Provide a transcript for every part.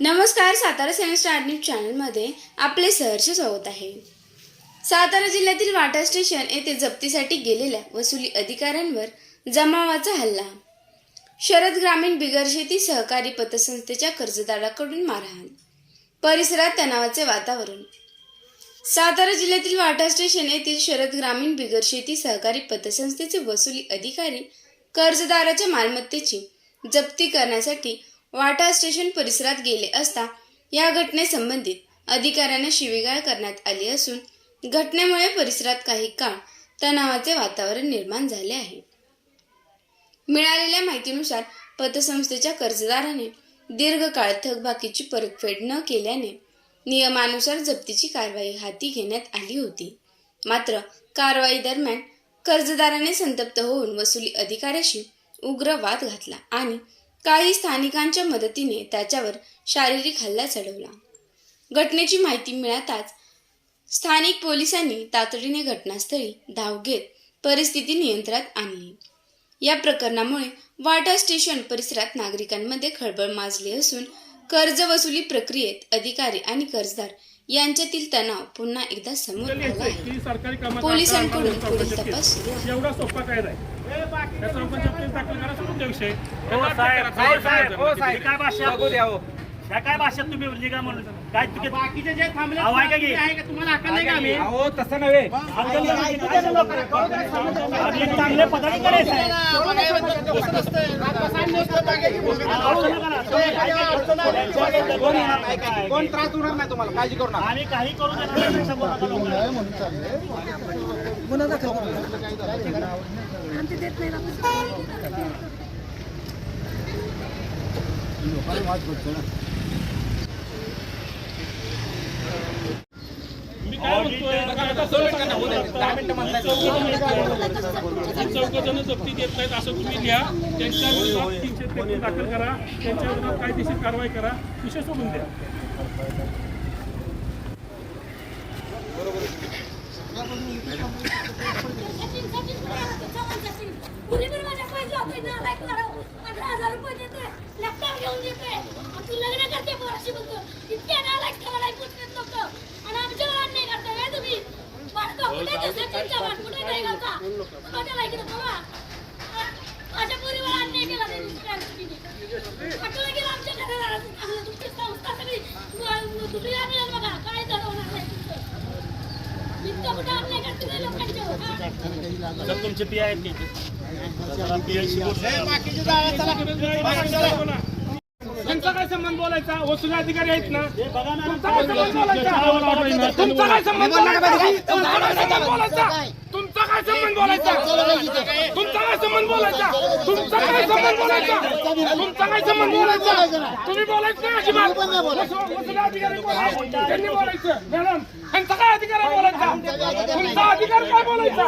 नमस्कार सातारा सेवन star news चॅनलमध्ये आपले सहर्ष स्वागत आहे. सातारा जिल्ह्यातील वाटा स्टेशन येथे जप्तीसाठी गेलेल्या वसुली अधिकाऱ्यांवर जमावाचा हल्ला. शरद ग्रामीण बिगर शेती सहकारी पतसंस्थेच्या कर्जदाराकडून मारहाण. परिसरात तणावाचे वातावरण. सातारा जिल्ह्यातील वाटा स्टेशन येथील शरद ग्रामीण बिगर शेती सहकारी पतसंस्थेचे वसुली अधिकारी कर्जदाराच्या मालमत्तेची जप्ती करण्यासाठी वाटा स्टेशन परिसरात गेले असता या घटनेसंबंधित अधिकाऱ्यांना शिवीगाळ करण्यात आली असून घटनेमुळे परिसरात काही काळ तणावाचे वातावरण निर्माण झाले आहे. मिळालेल्या माहितीनुसार पतसंस्थेच्या कर्जदाराने दीर्घकाळ थकबाकीची परतफेड न केल्याने नियमानुसार जप्तीची कारवाई हाती घेण्यात आली होती. मात्र कारवाई दरम्यान कर्जदाराने संतप्त होऊन वसुली अधिकाऱ्याशी उग्र वाद घातला आणि काही स्थानिकांच्या मदतीने त्याच्यावर शारीरिक हल्ला चढवला. घटनेची माहिती मिळताच स्थानिक पोलिसांनी तातडीने घटनास्थळी धाव घेत परिस्थिती नियंत्रणात आणली. या प्रकरणामुळे वाटा स्टेशन परिसरात नागरिकांमध्ये खळबळ माजली असून कर्ज वसुली प्रक्रियेत अधिकारी आणि कर्जदार यांच्यातील तणाव पुन्हा एकदा समोर आला आहे. पोलिसांकडून पुढील तपास केली. एवढा सोपा आहे काय भाषेत तुम्ही लिगा म्हणून काय बाकीचे जे थांबले. आहे का तुम्हाला अक्कल नाही का आम्ही अहो तसं नव्हे चांगले पदाधिकारी. कोण त्रास होणार नाही तुम्हाला काळजी करू नका आम्ही काही करू देणार नाही समोर नका लोकांना. मी काय म्हणतोय? आता चौघ जण जप्ती देत नाहीत असं तुम्ही लिहा. त्यांच्या विरोधात तीनशे दाखल करा. त्यांच्या विरोधात कायदेशीर कारवाई करा. विषय सोडून द्या पुरी पण माझ्या पैसे होते ना लाईक करा पंधरा हजार रुपये देते लॅपटॉप घेऊन देते आणि तू लग्न करते पोराशी बोलतो इतक्या ना लाईक ठेवा लाईक पुसतात लोक आणि आमच्या घरात नाही करता काय तुम्ही बाळका कुठे दिवसात तुमच्या वाट कुठे नाही करता माझ्या लाईक बाबा माझ्या पोरीवर अन्याय केला ते दुसऱ्या व्यक्तीने पटवलं गेलं आमच्या घराला तुमची संस्था सगळी तुम्ही आणलं बघा काय झालं होणार नाही तुमचं इतकं कुठं अन्याय करते ते लोकांच्यावर हा? जर तुमचे पी आहेत. त्यांचा काय संबंध बोलायचा वसुली अधिकारी आहेत ना तुमचा काय संबंध बोलायचा तुमचा काय संबंध बोलायचा बोलायचा? तुमचा काय संबंध बोलायचा? तुमचा काय संबंध बोलायचा? तुमचा काय संबंध बोलायचा? तुम्ही बोलायचं नाही अजिबात. त्यांनी बोलायचं. मॅडम त्यांचा काय अधिकार आहे बोलायचा? तुमचा अधिकार काय बोलायचा?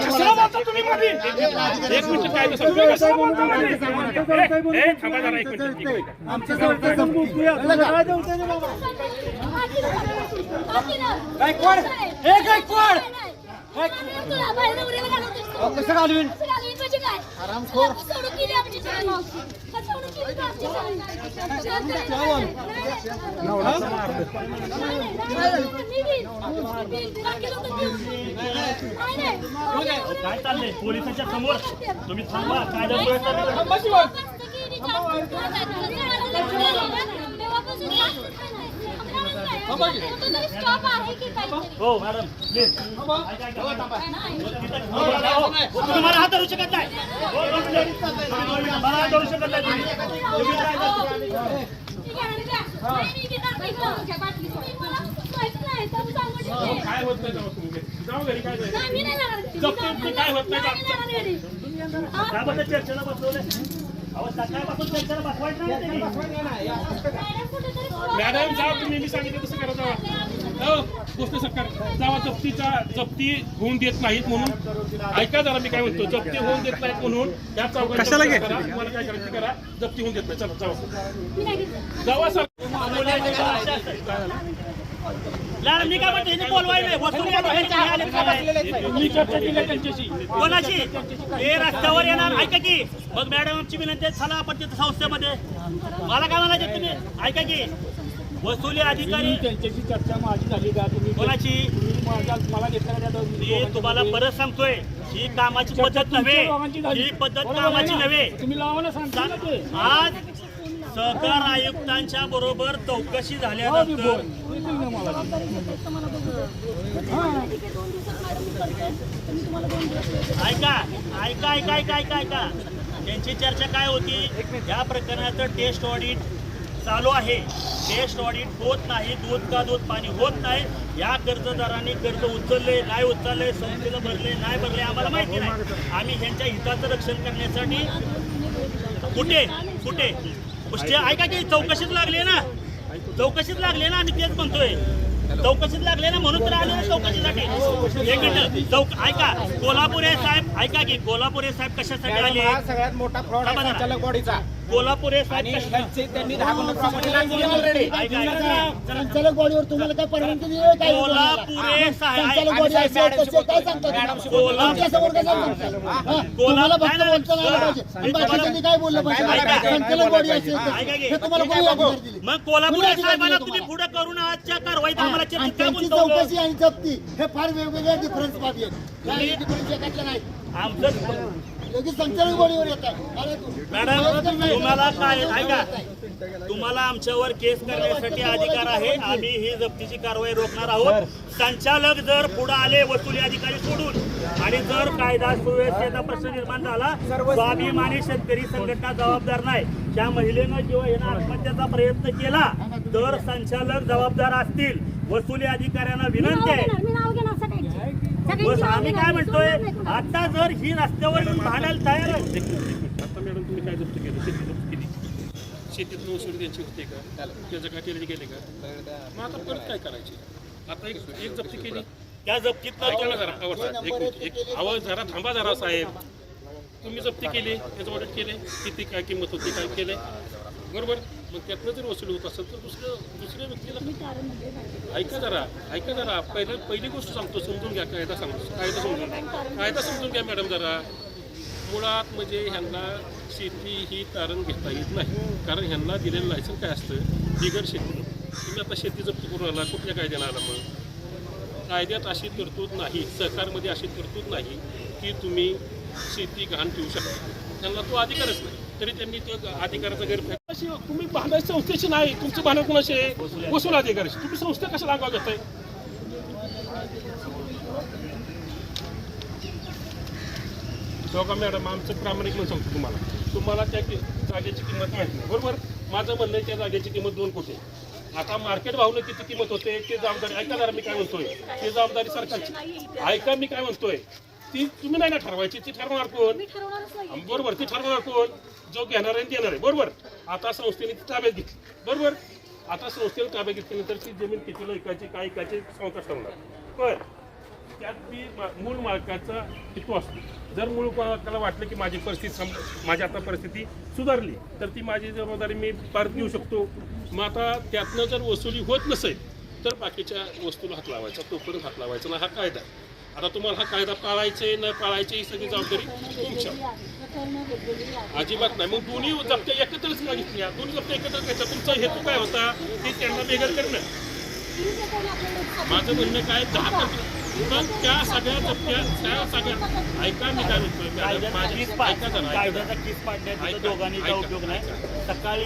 कशाला बोलता तुम्ही मध्ये एक मिनिट काय तुम्ही कशाला बोलता मध्ये? ए, ए, थांबा जरा एक मिनिट एक आमची जन्म काय चाललंय? पोलिसांच्या समोर? तुम्ही थांबा. कायदा स्टॉप आहे की काहीतरी हो मॅडम प्लीज हात धरू शकत नाही हो, हात धरू शकत नाही काय होत नाही जाऊ घरी काय काय होत नाही चर्चेला बसवलं मॅडम जाऊ तुम्ही. मी सांगितलं तसं करा जावा हो, गोष्ट सरकार जावा जप्तीचा जप्ती होऊन देत नाहीत म्हणून. ऐका जरा मी काय म्हणतो जप्ती होऊन देत नाहीत म्हणून या तुम्हाला काय करायचं करा जप्ती होऊन देत नाही. चला जावा. जावा सर. मी काय म्हणतो हिने बोलवायले का? मी चर्चा केली त्यांच्याशी. कोणाची हे रस्त्यावर येणार. ऐका की मग मॅडम आमची विनंती आहे चला आपण तिथं संस्थेमध्ये. मला काय म्हणायचे तुम्ही? ऐका की वसुली अधिकारी त्यांच्याशी चर्चा माझी झाली का तुम्ही कोणाची मला घेतलं मी तुम्हाला? परत सांगतोय ही कामाची पद्धत नव्हे. ही पद्धत बरोबर कामाची? नव्हे तुम्ही लावायला सांगता आज सहकार आयुक्तांच्या बरोबर चौकशी मी झाल्यानंतर. ऐका ऐका ऐका ऐका ऐका ऐका त्यांची चर्चा काय होती या प्रकरणाचं टेस्ट ऑडिट चालू आहे. टेस्ट ऑडिट होत नाही दूध का दूध पाणी होत नाही. या कर्जदारांनी कर्ज उचलले नाही उचलले संस्थेला भरले नाही भरले आम्हाला माहिती नाही. आम्ही ह्यांच्या हिताचं रक्षण करण्यासाठी कुठे कुठे? गोष्टी ऐका की चौकशीत लागले ना. चौकशीत लागले ना आम्ही तेच म्हणतोय. चौकशीत लागले ना म्हणून तर आले ना चौकशीसाठी. एक मिनिट चौक ऐका कोल्हापुरे साहेब ऐका की कोल्हापुरे साहेब कशासाठी आले? सगळ्यात मोठा फ्रॉड. संचालक बॉडीचा कोल्हापुरे ऐका संचालक बॉडीवर तुम्हाला काय परवानगी दिली काय कोल्हापुरे संचालक बॉडी असेल काय सांगता? तुम्ही? आमच्यासमोर काय हा? तुम्हाला फक्त पाहिजे. बाकीच्यांनी बोललं पाहिजे. संचालक बॉडी असेल. हे तुम्हाला कोणी अधिकार दिले? मग कोल्हापुरे साहेबांना तुम्ही? पुढे करून आजच्या कारवाईत आम्हाला त्यांची चौकशी आणि जप्ती हे फार वेगवेगळे डिफरन्स नाही आमचं लगेच संचालक बॉडीवर येतात. अरे तू- मॅडम तुम्हाला काय ऐका. तुम्हाला आमच्यावर केस करण्यासाठी अधिकार आहे. आम्ही ही जप्तीची कारवाई रोखणार आहोत. संचालक जर पुढे आले वसुली अधिकारी सोडून आणि जर कायदा सुव्यवस्थेचा प्रश्न निर्माण झाला स्वाभिमानी शेतकरी संघटना जबाबदार नाही. त्या महिलेनं किंवा यानं आत्महत्याचा प्रयत्न केला तर संचालक जबाबदार असतील. वसुली अधिकाऱ्यांना विनंती आहे मी नाव घेणार सगळ्यांची सगळ्यांची बस आम्ही. काय म्हणतोय. आता जर ही रस्त्यावर येऊन भांडायला तयार आहे. आता मॅडम तुम्ही काय जप्त केलं? शेती जप्त केली शेतीत वसुली त्यांची होते का? त्याचं काय केले गेले का? मग आता परत काय करायचे? आता एक एक जप्ती केली. त्या जप्तीत आवाज जरा. एक मिनिट, एक आवाज जरा थांबा जरा साहेब. तुम्ही जप्ती केली? त्याचं ऑडिट केले? किती काय किंमत होती? काय केले बरोबर? मग त्यातनं जर वसूल होत असेल तर दुसरं दुसऱ्या व्यक्तीला ऐका जरा ऐका जरा. पहिलं पहिली गोष्ट सांगतो समजून घ्या कायदा सांगतो कायदा समजून घ्या. कायदा समजून घ्या मॅडम जरा. मुळात म्हणजे ह्यांना शेती ही तारण घेता येत नाही. कारण ह्यांना दिलेलं लायसन काय असतं? बिगर शेती. तुम्ही आता शेती जप्त करून आला कुठल्या कायद्यानं आला मग? कायद्यात अशी तरतूद नाही सरकारमध्ये अशी तरतूद नाही की तुम्ही शेती गहाण ठेवू शकता. त्यांना तो अधिकारच नाही. तरी त्यांनी तो अधिकाराचा गैरफायदा तुम्ही भांडायची संस्थेची नाही तुमचं भांडण कोणाशी आहे? वसूल अधिकाराची. तुम्ही संस्था कशा लागवा घेताय? हो बघा मॅडम? आमचं प्रामाणिक म्हणून सांगतो तुम्हाला. तुम्हाला त्या जागेची किंमत माहिती नाही. बरोबर? माझं म्हणणं आहे त्या जागेची किंमत दोन कोटी आता मार्केट भावनं किती किंमत होते ते जबाबदारी ऐका जरा मी काय म्हणतोय. ते जबाबदारी सरकारची. ऐका मी काय म्हणतोय. ती तुम्ही नाही ना ठरवायची ती ठरवणार कोण? मी ठरवणारच नाही. बरोबर ती ठरवणार कोण? जो घेणार आहे आणि देणार आहे. बरोबर. आता संस्थेने ती ताब्यात घेतली. बरोबर. आता संस्थेने ताब्यात घेतल्यानंतर ती जमीन कितीला ऐकायची काय ऐकायची संस्था ठरवणार. पण त्यात ती मा- मूळ मालकाचा हेतू असतो. जर मूळ मालकाला वाटलं की माझी परिस्थिती सम माझी आता परिस्थिती सुधारली तर ती माझी जबाबदारी मी परत घेऊ शकतो. मग आता त्यातनं जर वसुली होत नसेल तर बाकीच्या वस्तूला हात लावायचा तोपर्यंत हात लावायचा ना हा कायदा. आहे. आता तुम्हाला हा कायदा पाळायचे न पाळायचे ही सगळी जबाबदारी तुमच्या. अजिबात नाही. मग दोन्ही जप्त्या एकत्रच घेतल्या? दोन्ही जप्त्या एकत्र घ्यायच्या तुमचा हेतू काय होता? की त्यांना बेघर करणं. माझं म्हणणं काय? दहा त्या सगळ्या जप्त्या त्या सगळ्या ऐका मी काय म्हणतोय. माझी ऐका उपयोग नाही. ऐका. सकाळी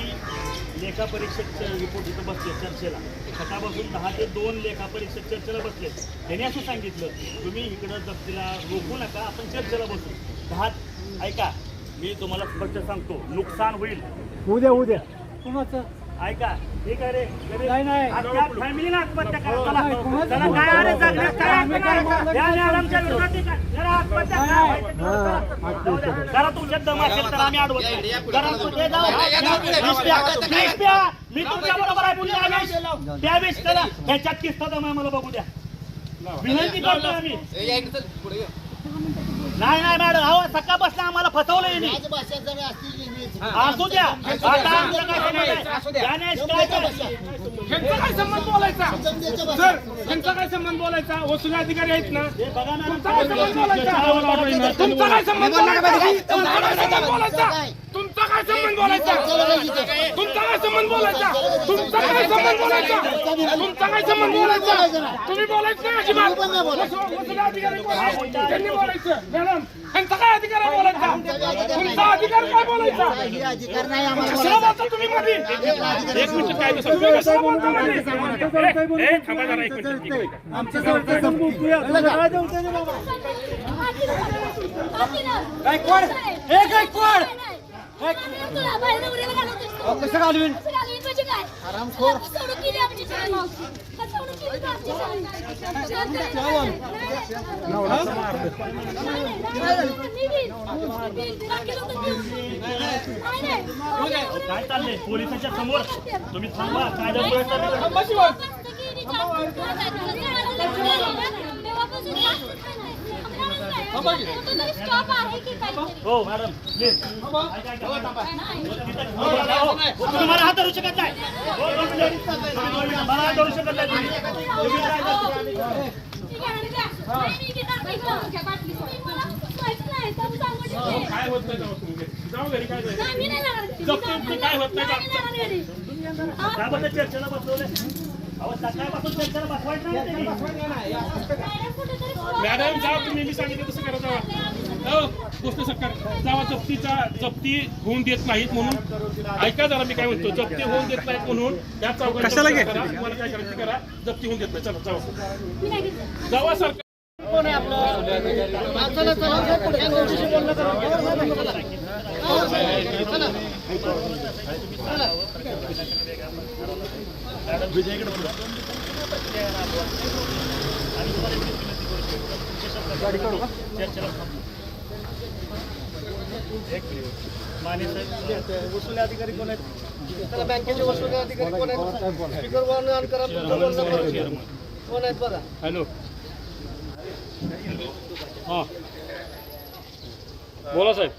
लेखा परीक्षेत रिपोर्ट इथं बसले चर्चेला. सकाळपासून दहा ते दोन लेखापरीक्षेद चर्चेला बसले त्यांनी असं सांगितलं तुम्ही इकडं जप्तीला रोखू नका आपण चर्चेला बसू. दहा ऐका मी तुम्हाला स्पष्ट सांगतो नुकसान होईल. उद्या उद्या. ऐका ठीक आहे रे नाही, नाही. फॅमिलीला आत्महत्या करा चला. चला काय अरे जगण्यात काय आत्महत्या? या मॅडमच्या विरोधात ठीक आहे. जरा आत्महत्या करा. जाऊ द्या. जरा तुमच्यात दम असेल तर आम्ही अडवत नाही. जरा तुझे जाऊ. वीस प्या. वीस प्या. मी तुमच्या बरोबर आहे पुढे आवेश. त्या वीस करा ह्याच्यात किस्सा दम आहे मला बघू द्या विनंती करतो आम्ही नाही नाही मॅडम अहो सकाळ बसला आम्हाला फसवलं यांनी. असू द्या. आता आमचं काय आहे? गणेश काय? यांचा काय संबंध बोलायचा? सर यांचा काय संबंध बोलायचा? वसुली अधिकारी आहेत ना? हे बघा ना तुमचा काय संबंध बोलायचा? तुमचा काय संबंध बोलायचा? तुमचा काय संबंध बोलायचा? काय संबंध बोलायचा? तुमचा काय संबंध बोलायचा? तुमचा काय संबंध बोलायचा? तुमचा काय संबंध बोलायचा? तुम्ही बोलायचं नाही अजिबात. त्यांनी बोलायचं. मॅडम यांचा काय अधिकार आहे बोलायचा? तुमचा अधिकार काय बोलायचा? ही अधिकार नाही आम्हाला कशाला. बोलता तुम्ही मध्ये? एक मिनिट काय कशाला बोलता मध्ये? ए, ए, थांबा जरा एक मिनिट, एक मिनिट. गायकवाड हे गायकवाड! कसं घालवीन म्हणजे नाही. काय चाललंय पोलिसांच्या समोर तुम्ही थांबा कायदा हो मॅडम प्लीज ऐका, ऐका. तुम्ही मला हात धरू शकत नाही हो, दोन मिनिटं. तुम्ही दोन मिनिटं. मला हात धरू शकत नाही तुम्ही. तुम्ही काय होत नाही जाऊ घरी काय काय होत नाही चर्चेला बसवलंय मॅडम जा तुम्ही मी सांगितलं तसं करा जावा हो, गोष्ट सरकार जावा जप्तीचा जप्ती होऊन देत नाहीत म्हणून. ऐका जरा मी काय म्हणतो जप्ती होऊन देत नाहीत म्हणून या चौघांची कशाला जप्ती घे? करा. तुम्हाला काय करायचं करा. जप्ती होऊन देत नाही. चला जावा. जावा सरकार माणसाला चला, पुढे. या गोष्टीशी चर्चेला एक माने वसुली अधिकारी कोण आहेत त्याला बँकेचे वसुली अधिकारी कोण आहेत स्पीकर वन ऑन करा कोण आहेत बघा हॅलो हा बोला साहेब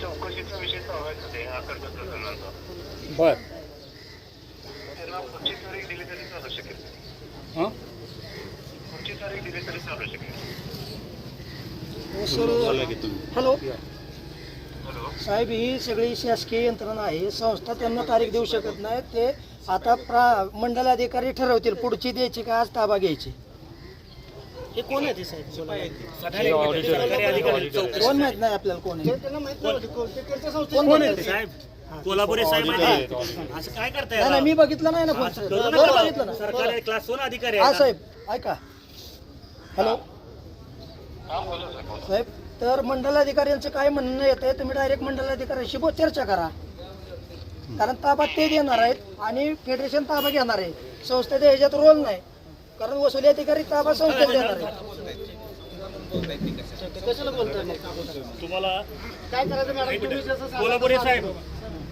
चौकशीचा विषय चालू आहे सध्या प्रकरणाचा बर. त्यांना पुढची तारीख दिली तरी चालू शकेल हा पुढची तारीख दिली तरी चालू शकेल हॅलो. साहेब ही सगळी शासकीय यंत्रणा आहे. संस्था त्यांना तारीख देऊ शकत नाही. ते आता प्रा मंडलाधिकारी ठरवतील पुढची द्यायची का आज ताबा घ्यायची. हे कोण आहे ते साहेब? अधिकारी कोण माहीत नाही आपल्याला कोण आहे. कोण आहे? साहेब कोल्हापुरी साहेब आहे. असं काय करताय नाही नाही, मी बघितलं नाही ना फोन असं करू बरं नका. बघितलं ना. सरकारी क्लास वन अधिकारी हा आहे साहेब ऐका. हॅलो साहेब तर मंडलाधिकाऱ्यांचं काय म्हणणं येतं तुम्ही डायरेक्ट मंडलाधिकाऱ्यांशी बो- चर्चा करा. कारण ताबा ते देणार आहेत आणि फेडरेशन ताबा घेणार आहे. संस्थेचा ह्याच्यात रोल नाही. कारण वसुली अधिकारी ताबा संस्थेत देणार आहे कशाला बोलतोय मग? तुम्हाला काय करायचं मॅडम? तुम्ही. जसं कोल्हापुरी तसं साहेब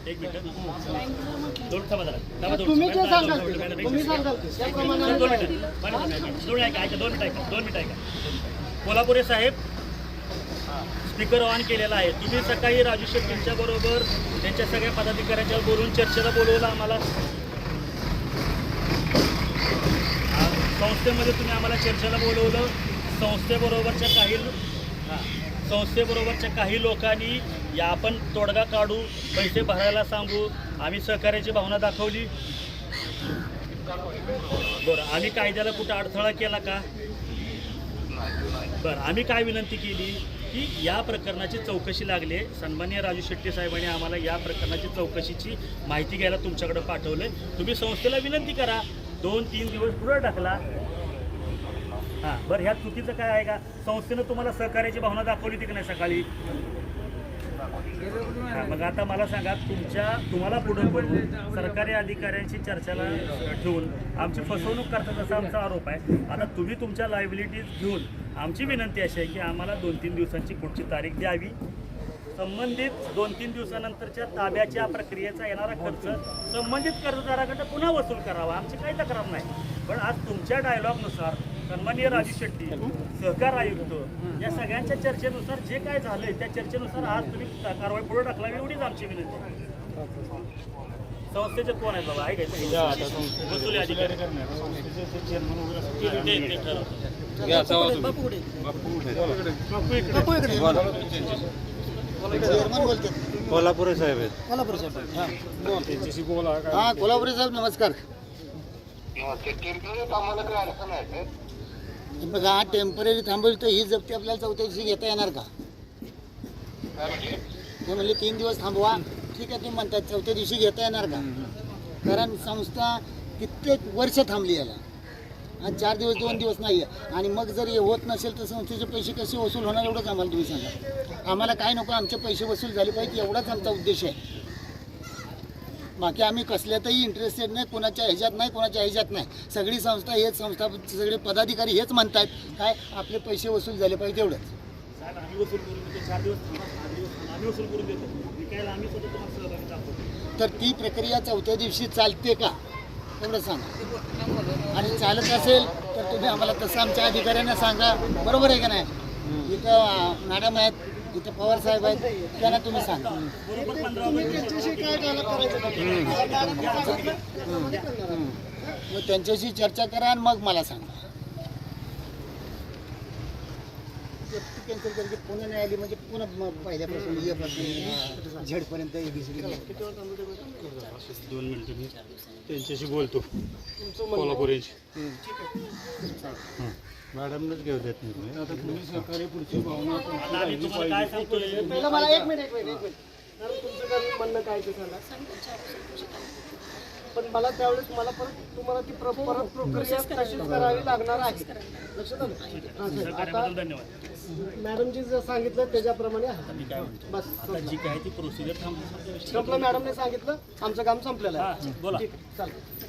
एक मिनिट दोन थांबा जरा. थांबा दोन तुम्ही जे मिनिटं. सांगाल दोन ते, मिनिटं, मॅडम, तुम्ही एक सांगाल ते, त्याप्रमाणे मिनिट. आम्ही दोन काय? मिनिटं. मॅडम, दोन मिनिटं. दोन ऐका ऐका दोन मिनिटं ऐका दोन मिनिटं ऐका कोल्हापुरी साहेब स्पीकर ऑन केलेला आहे तुम्ही सकाळी राजू शेट्टींच्या बरोबर त्यांच्या सगळ्या पदाधिकाऱ्यांच्या बोलून चर्चेला बोलवलं आम्हाला आ, संस्थेमध्ये तुम्ही आम्हाला चर्चेला बोलवलं संस्थेबरोबरच्या काही हां संस्थेबरोबरच्या काही लोकांनी या आपण तोडगा काढू पैसे भरायला सांगू आम्ही सहकार्याची भावना दाखवली. बरं आम्ही कायद्याला कुठं अडथळा केला का? बरं आम्ही काय विनंती केली? की या प्रकरणाची चौकशी लागली आहे. सन्मान्य राजू शेट्टी साहेबांनी आम्हाला या प्रकरणाची चौकशीची माहिती घ्यायला तुमच्याकडे पाठवलं आहे तुम्ही संस्थेला विनंती करा. दोन तीन दिवस पुढं टाकला हां बरं ह्या चुकीचं काय आहे का? संस्थेनं तुम्हाला सहकार्याची भावना दाखवली होती की नाही सकाळी? मग आता मला सांगा तुमच्या तुम्हाला पुढे करून सरकारी अधिकाऱ्यांशी चर्चेला ठेवून आमची फसवणूक करतात असा आमचा आरोप आहे. आता तुम्ही तुमच्या लायबिलिटीज घेऊन आमची विनंती अशी आहे की आम्हाला दोन तीन दिवसांची पुढची तारीख द्यावी. संबंधित दोन तीन दिवसानंतरच्या ताब्याच्या प्रक्रियेचा येणारा खर्च संबंधित कर्जदाराकडे पुन्हा वसूल करावा. आमची काही तक्रार नाही. पण आज तुमच्या डायलॉगनुसार सन्माननीय राजू शेट्टी सहकार आयुक्त या सगळ्यांच्या चर्चेनुसार जे काय झालंय त्या चर्चेनुसार आज तुम्ही कारवाई पुढे टाकला एवढीच आमची विनंती आहे. संस्थेचे कोण आहेत बाबा? आहे? वसुली अधिकारी. ते- ते ठरवतात. कोल्हापुरे साहेब आहेत. कोल्हापूर साहेब. हा. हा कोल्हापुरी साहेब नमस्कार. आम्हाला काही अडचण आहे बघा टेंपररी थांबवली तर ही जप्ती आपल्याला चौथ्या दिवशी घेता येणार का? म्हणजे ते म्हणले तीन दिवस थांबवा. ठीक आहे तुम्ही म्हणतात चौथ्या दिवशी घेता येणार का? कारण संस्था कित्येक वर्ष थांबली याला. आणि चार दिवस दोन दिवस नाही आहे आणि मग जर हे होत नसेल तर संस्थेचे पैसे कसे वसूल होणार एवढंच आम्हाला तुम्ही सांगा. आम्हाला काय नको आमचे पैसे वसूल झाले पाहिजे एवढाच आमचा उद्देश आहे. बाकी आम्ही कसल्यातही इंटरेस्टेड नाही कोणाच्या ह्याच्यात नाही कोणाच्या ह्याच्यात नाही. सगळी संस्था हेच संस्था सगळे पदाधिकारी हेच म्हणतात काय आपले पैसे वसूल झाले पाहिजे एवढंच तर ती प्रक्रिया चौथ्या दिवशी चालते का? एवढं सांगा. आणि चालत असेल तर तुम्ही आम्हाला तसं आमच्या अधिकाऱ्यांना सांगा. बरोबर आहे का नाही? इथं मॅडम आहेत इथं पवार साहेब आहेत त्यांना तुम्ही सांगा. मग त्यांच्याशी चर्चा करा आणि मग मला सांगा. कॅन्सल पुन्हा नाही आली म्हणजे पुन्हा मग पहिल्यापासून झेडपर्यंत दोन मिनिटं मी त्यांच्याशी बोलतो. कोल्हापुरेची मॅडमनच घेऊ देत नाही तुम्ही. आता तुम्ही सहकार्य पुढची भावना काय सांगतोय पहिलं मला एक मिनिट एक मिनिट एक मिनिट. तुमचं काय म्हणणं काय ते सांगा. पण मला त्यावेळेस मला परत तुम्हाला ती प्र- परत प्रक्रिया तशीच करावी लागणार आहे. लक्षात आलं? हा, धन्यवाद. मॅडमजी जर सांगितलं त्याच्याप्रमाणे आहे मी काय म्हणतो? बस आता जी काय ती प्रोसिजर थांबली संपलं मॅडमने सांगितलं आमचं काम संपलेलं आहे. बोला. ठीक आहे चालेल.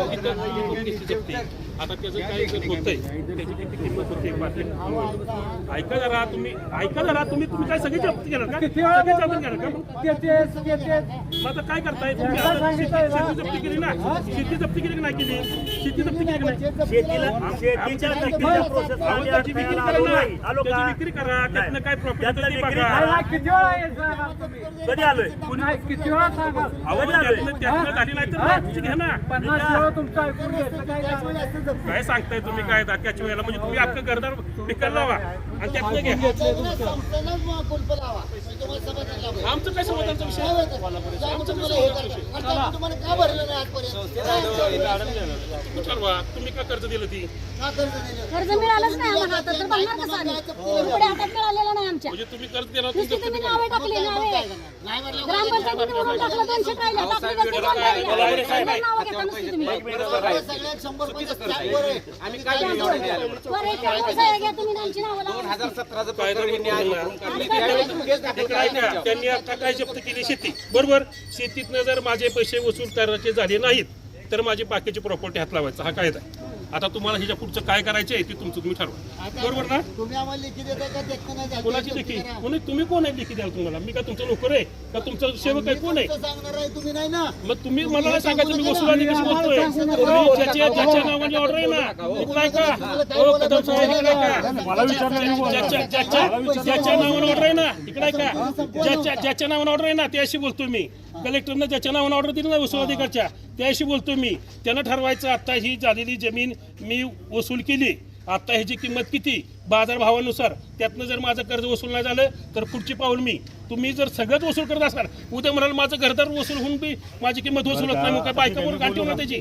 विचारा. चला, आम्ही मागे मॅडमची आता त्याचं काय होतंय त्याची किती किंमत होते मार्केट ऐका जरा तुम्ही ऐका जरा तुम्ही तुम्ही काय सगळी जप्ती घेणार का? सगळी जप्ती घेणार का? मग आता काय करताय? तुम्ही आता शेती शेती जप्ती केली ना? शेती जप्ती केली की नाही केली? शेती जप्ती केली की नाही? शेतीला शेतीच्या नक्कीच्या प्रोसेस अहो, आम्ही त्याची विक्री करा आलो ना. नाही. आलो त्याची का विक्री करा. त्यातनं काय प्रॉफिट ते. कधी आलोय? अहो त्यातनं झाली नाही तर घ्या ना. काय सांगताय तुम्ही? काय त्याच्या वेळेला म्हणजे तुम्ही आपलं घरदार विकायला लावा. आणि त्यातनं घ्या. आमचं काय समाधानचा विषय नाही आजपर्यंत? तुम्ही ठरवा तुम्ही का कर्ज दिलं ती? कर्ज दिलं? कर्ज मिळालंच नाही आम्हाला. आता तर बघणार कसं आम्ही. रुपये हातात मिळालेला नाही आमच्या. म्हणजे तुम्ही कर्ज देणार नुसती तुमचं तुम्ही नावे टाकली नावे. ग्रामपंचायतीने म्हणून टाकलं दोनशे टाकलं टाकली तर ती बोलणारी आहे. दोन नावं घेता नुसती तुम्ही. सगळ्यात शंभर पैसे स्टॅम्पवर आहे. वर एक कागद आहे, घ्या तुम्ही आमची नावं लावा. त्यांनी आता काय जप्त केली शेती. बरोबर? शेतीतनं जर माझे पैसे वसूल करायचे झाले नाहीत तर माझी बाकीची प्रॉपर्टी हात लावायचा. हा कायदा आहे. आता तुम्हाला ह्याच्या पुढचं काय करायचं आहे ते तुमचं तुम्ही ठरवा. बरोबर ना? तुम्ही आम्हाला लेखी देता का देता नाही जात? कोणाची लेखी कोणी तुम्ही कोण आहे लेखी द्याल तुम्हाला? मी का तुमचा नोकर आहे? का तुमचा सेवक आहे? कोण आहे? फक्त सांगणार आहे तुम्ही नाही ना? मग तुम्ही मला नाही सांगायचं मी वसुलाने कशी बोलतोय? तुम्ही ज्याच्या ज्याच्या नावाने ऑर्डर आहे ना इकडे का हो कदम साहेब इकडे का ज्याच्या ज्याच्या ज्याच्या नावाने ऑर्डर आहे ना इकडे का ज्याच्या ज्याच्या नावाने ऑर्डर आहे ना त्याशी बोलतोय मी. कलेक्टरनं ज्याच्या नावाने ऑर्डर दिली ना वसूल अधिकारच्या त्याशी बोलतोय मी. त्यानं ठरवायचं आता ही झालेली जमीन मी वसूल केली. आता ह्याची किंमत किती? बाजारभावानुसार त्यातनं जर माझं कर्ज वसूल नाही झालं तर पुढची पाऊल मी. तुम्ही जर सगळंच वसूल करत असाल उद्या म्हणाल माझं घरदार वसूल होऊन बी माझी किंमत वसूल होत नाही मग काय बायका म्हणून गाठी होणार त्याची?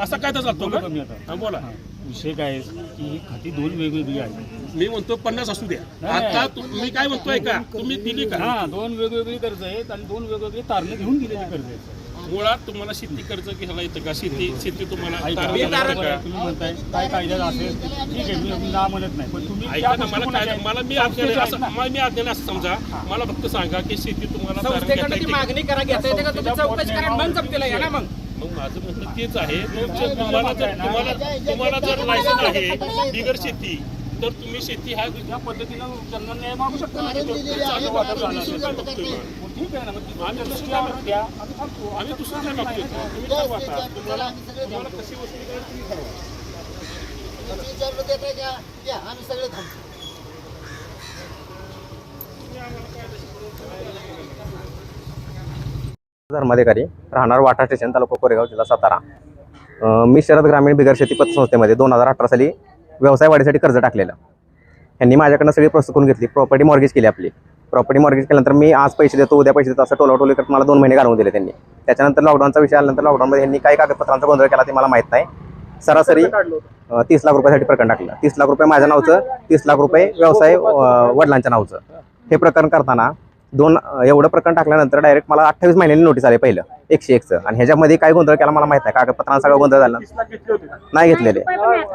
असा काय तर चालतो का? बोला विषय काय की ही खाती दोन वेगवेगळी आहेत. मी म्हणतो पन्नास असू द्या. आता मी काय म्हणतोय का? तुम्ही दिली का? हा दोन वेगवेगळी कर्ज आहेत आणि दोन वेगवेगळी तारणे घेऊन दिलेली कर्ज आहेत. मुळात तुम्हाला शेती कर्ज घ्यायला येतं का? शेती शेती तुम्हाला? तुम्ही म्हणताय काय कायद्यात असेल ठीक आहे मी मी ना म्हणत नाही. पण तुम्ही ऐका त्या ना मला गोष्टी काय मला मी असं मला मी असं समजा मला फक्त सांगा की शेती तुम्हाला तारण घेता संस्थेकडे ती येते का? मागणी करा घेता येते का? तुम्ही चौकशी करा मग जप्तीला या ना मग. मग माझं म्हणणं तेच आहे. तुम्हाला जर तुम्हाला तुम्हाला जर लायसन आहे बिगर शेती तर तुम्ही शेती हा त्या पद्धतीनं त्यांना न्याय मागू शकता ना. ठीक आहे ना मग आम्ही द्या काय मागतोय तुम्ही ठरवा आता. तुम्हाला तुम्हाला कशी वस्तू करायची तुम्ही? ठरवा धर्माधिकारी राहणार वाटा स्टेशन तालुका कोरेगाव जिल्हा सातारा. मी शरद ग्रामीण बिगर शेती पतसंस्थेमध्ये दोन हजार अठरा साली व्यवसाय वाढीसाठी कर्ज टाकलेलं. यांनी माझ्याकडनं सगळी प्रोसेस करून घेतली. प्रॉपर्टी मॉर्गेज केली आपली. प्रॉपर्टी मॉर्गेज केल्यानंतर मी आज पैसे देतो उद्या पैसे देतो असं टोलाटोली करत मला दोन महिने घालवून दिले त्यांनी. त्याच्यानंतर लॉकडाऊनचा विषय आल्यानंतर लॉकडाऊनमध्ये यांनी काय कागदपत्रांचा गोंधळ केला ते मला माहीत नाही. सरासरी तीस लाख रुपयासाठी प्रकरण टाकलं. तीस लाख रुपये माझ्या नावचं तीस लाख रुपये व्यवसाय वडिलांच्या नावचं. हे प्रकरण करताना दोन एवढं प्रकरण टाकल्यानंतर डायरेक्ट मला अठ्ठावीस महिन्यांनी नोटीस आले पहिलं एकशे एकचं. आणि ह्याच्यामध्ये काय गोंधळ केला मला माहीत आहे कागदपत्रांचा सगळं गोंधळ झाला. नाही घेतलेले.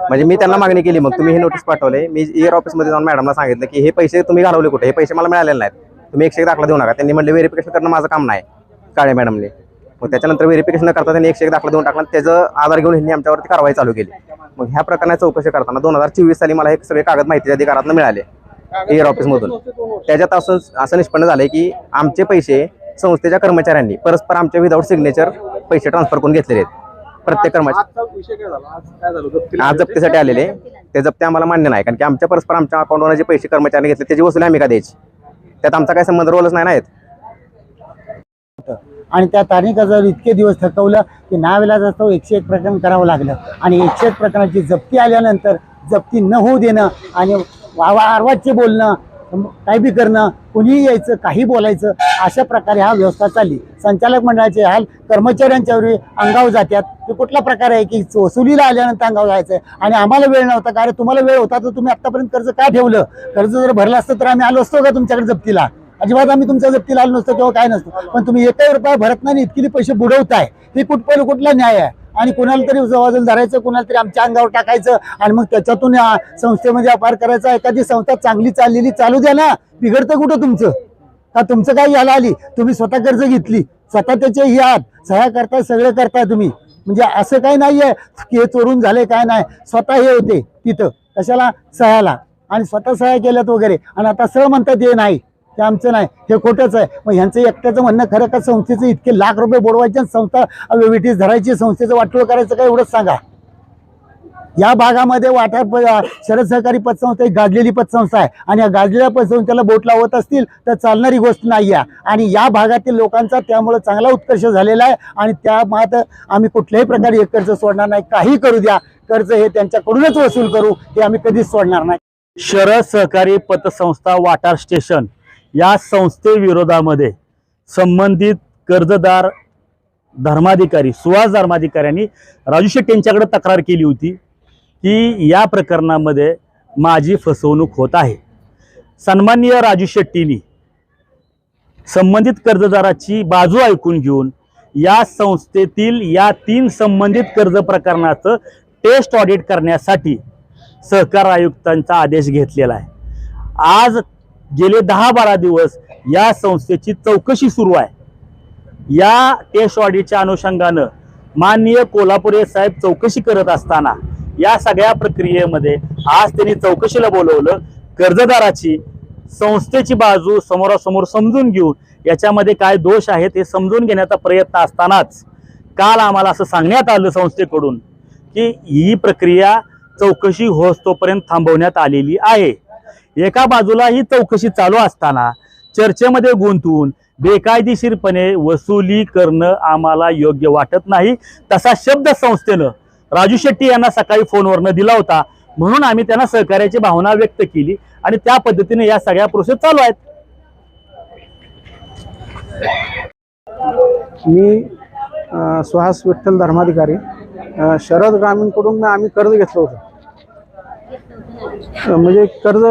म्हणजे मी त्यांना मागणी केली मग तुम्ही हे नोटीस पाठवले. मी इयर ऑफिसमध्ये जाऊन मॅडमला सांगितलं की हे पैसे तुम्ही घालवले कुठे? हे पैसे मला मिळालेले नाहीत. तुम्ही एकशे एक दाखला देऊ नका. त्यांनी म्हणले व्हेरिफिकेशन करणं माझं काम नाही. काळे मॅडमने मग त्याच्यानंतर व्हेरिफिकेशन न करता त्यांनी एकशे एक दाखला देऊन टाकला त्याचं आधार घेऊन ह्यांनी आमच्यावरती कारवाई चालू केली. मग ह्या प्रकरणाची चौकशी करताना दोन हजार चोवीस साली मला हे सगळे कागद माहिती अधिकारातून मिळाले. एअर ऑफिसमधून त्याच्यात असं असं निष्पन्न झालंय की आमचे पैसे संस्थेच्या कर्मचाऱ्यांनी परस्पर आमच्या विदाऊट सिग्नेचर पैसे ट्रान्सफर करून घेतलेले आहेत. प्रत्येक कर्मचारी आज जप्तीसाठी आलेले. ते जप्ती आम्हाला मान्य नाही कारण की आमच्या परस्पर आमच्या अकाउंटवर जे पैसे कर्मचाऱ्यांनी घेतले त्याची वसुली आम्ही का द्यायची? त्यात आमचा काही संबंध रोलच नाही ना आहेत आणि त्या तारीखाजवळ इतके दिवस थकवलं की नावेला तो एकशे एक प्रकरण करावं लागलं. आणि एकशे एक प्रकरणाची जप्ती आल्यानंतर जप्ती न होऊ देणं आणि वावा आरवाजचे बोलणं काय बी करणं कुणीही यायचं काही बोलायचं अशा प्रकारे हा व्यवस्था चालली. संचालक मंडळाचे हाल कर्मचाऱ्यांच्यावर अंगाव जातात ते कुठला प्रकार आहे की वसुलीला आल्यानंतर अंगावर जायचं आणि आम्हाला वेळ नव्हता. कारण तुम्हाला वेळ होता तर तुम्ही आत्तापर्यंत कर्ज का ठेवलं? कर्ज जर भरलं असतं तर आम्ही आलो असतो का तुमच्याकडे जप्तीला? अजिबात आम्ही तुमच्या जप्तीला आलो नसतो किंवा काय नसतो. पण तुम्ही एकही रुपया भरत नाही इतकी पैसे बुडवताय. हे कुठपर्यंत कुठला न्याय आहे? आणि कुणाला तरी जवळ धरायचं कुणाला तरी आमच्या अंगावर टाकायचं आणि मग त्याच्यातून या संस्थेमध्ये अपार करायचा. एखादी संस्था चांगली चाललेली चालू द्या ना. बिघडतं कुठं तुमचं? का तुमचं काय याला आली? तुम्ही स्वतः कर्ज घेतली. स्वतः त्याचे हे आहात. सह्या करताय सगळं करताय तुम्ही. म्हणजे असं काही नाहीये. की हे चोरून झाले काय नाही. स्वतः हे होते तिथं. कशाला? सह्याला. आणि स्वतः सह्या केल्यात वगैरे. आणि आता सह म्हणतात हे नाही. ते आमचं नाही. हे खोटंच आहे. मग ह्यांचं एकट्याचं म्हणणं खरं का संस्थेचं इतके लाख रुपये बोडवायचे आणि संस्था विटीस धरायची संस्थेचं वाटोळ करायचं काय एवढंच सांगा. या भागामध्ये वाटा प- शरद सहकारी पतसंस्था एक गाजलेली पतसंस्था आहे. आणि या गाजलेल्या पतसंस्थेला बोट लावत असतील तर चालणारी गोष्ट नाही आहे आणि या भागातील लोकांचा त्यामुळे चांगला उत्कर्ष झालेला आहे. आणि त्या मात आम्ही कुठल्याही प्रकारे हे कर्ज सोडणार नाही. काही करू द्या. कर्ज हे त्यांच्याकडूनच वसूल करू. हे आम्ही कधीच सोडणार नाही. शरद सहकारी पतसंस्था वाटार स्टेशन. या संस्थेविरोधामध्ये संबंधित कर्जदार धर्माधिकारी सुहास धर्माधिकाऱ्यांनी राजू शेट्टी यांच्याकडे तक्रार केली होती की या प्रकरणामध्ये माझी फसवणूक होत आहे. सन्माननीय राजू शेट्टींनी संबंधित कर्जदाराची बाजू ऐकून घेऊन या संस्थेतील या तीन संबंधित कर्ज प्रकरणाचं टेस्ट ऑडिट करण्यासाठी सहकार आयुक्तांचा आदेश घेतलेला आहे. आज गेले दहा बारा दिवस या संस्थेची चौकशी सुरू आहे. या टेस्ट ऑडिटच्या अनुषंगानं माननीय कोल्हापुरे साहेब चौकशी करत असताना या सगळ्या प्रक्रियेमध्ये आज त्यांनी चौकशीला बोलवलं. कर्जदाराची संस्थेची बाजू समोरासमोर समजून घेऊन याच्यामध्ये काय दोष आहेत हे समजून घेण्याचा प्रयत्न असतानाच काल आम्हाला असं सांगण्यात आलं संस्थेकडून की ही प्रक्रिया चौकशी होस तोपर्यंत थांबवण्यात आलेली आहे. एका बाजूला ही चौकशी चालू असताना चर्चेमध्ये गुंतवून बेकायदेशीरपणे वसुली करणं आम्हाला योग्य वाटत नाही तसा शब्द संस्थेनं राजू शेट्टी यांना सकाळी फोनवरनं दिला होता. म्हणून आम्ही त्यांना सहकार्याची भावना व्यक्त केली आणि त्या पद्धतीने या सगळ्या प्रोसेस चालू आहेत. मी सुहास विठ्ठल धर्माधिकारी. शरद ग्रामीणकडून आम्ही कर्ज घेतलं होतं. म्हणजे कर्ज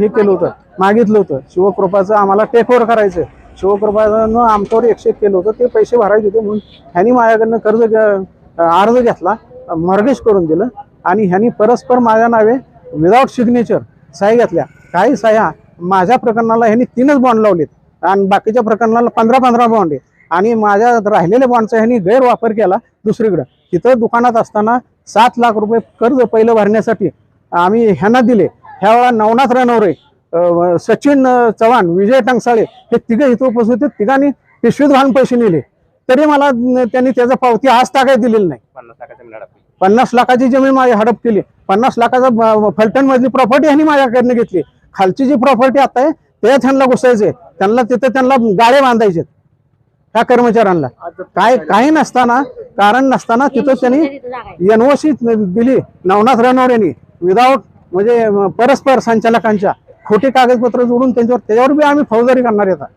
हे केलं होतं. मागितलं होतं. शिवकृपाचं आम्हाला टेक ओव्हर करायचं. शिवकृपानं आमच्यावर एकशे केलं होतं. ते पैसे भरायचे होते म्हणून ह्यांनी माझ्याकडनं कर्ज घ्या- अर्ज घेतला. मॉर्गेज करून दिलं. आणि ह्यांनी परस्पर माझ्या नावे विदाऊट सिग्नेचर सह्या घेतल्या. काही सह्या माझ्या प्रकरणाला ह्यांनी तीनच बॉन्ड लावलेत. आणि बाकीच्या प्रकरणाला पंधरा पंधरा बॉन्ड आहे आणि माझ्या राहिलेल्या बॉन्डचा ह्यांनी गैरवापर केला दुसरीकडं. तिथं दुकानात असताना सात लाख रुपये कर्ज पहिलं भरण्यासाठी आम्ही ह्यांना दिले. ह्या वेळा नवनाथ रणवरे अं, सचिन चव्हाण विजय टंगसाळे हे तिघे इथं उपस्थित होते. तिघांनी पिशवीत घालून पैसे नेले. तरी मला त्यांनी त्याचं पावती आज टाकाय दिलेली नाही. पन्नास लाखाची जमीन माझी हडप केली. पन्नास लाखाचा फलटण मधली प्रॉपर्टी ह्यांनी माझ्याकडनं घेतली. खालची जी प्रॉपर्टी आता आहे त्यात ह्यांना घुसायचे त्यांना तिथं त्यांना गाळे बांधायचे त्या कर्मचाऱ्यांना. काय काही नसताना कारण नसताना तिथं त्यांनी एनओसी दिली. नवनाथ रणवर यांनी विदाऊट म्हणजे परस्पर संचालकांच्या खोटी कागदपत्र जोडून त्यांच्यावर त्याच्यावर बी आम्ही फौजदारी करणार येतात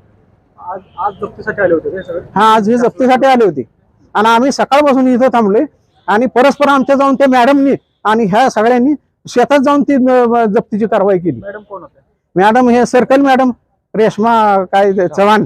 आज आज जप्तीसाठी आले होते हे आज ही जप्तीसाठी आली होती. आणि आम्ही सकाळपासून इथं थांबलोय आणि परस्पर आमच्या जाऊन त्या मॅडमनी आणि ह्या सगळ्यांनी शेतात जाऊन ती जप्तीची कारवाई केली. मॅडम कोण होते मॅडम हे सर्कल मॅडम रेश्मा काय चव्हाण.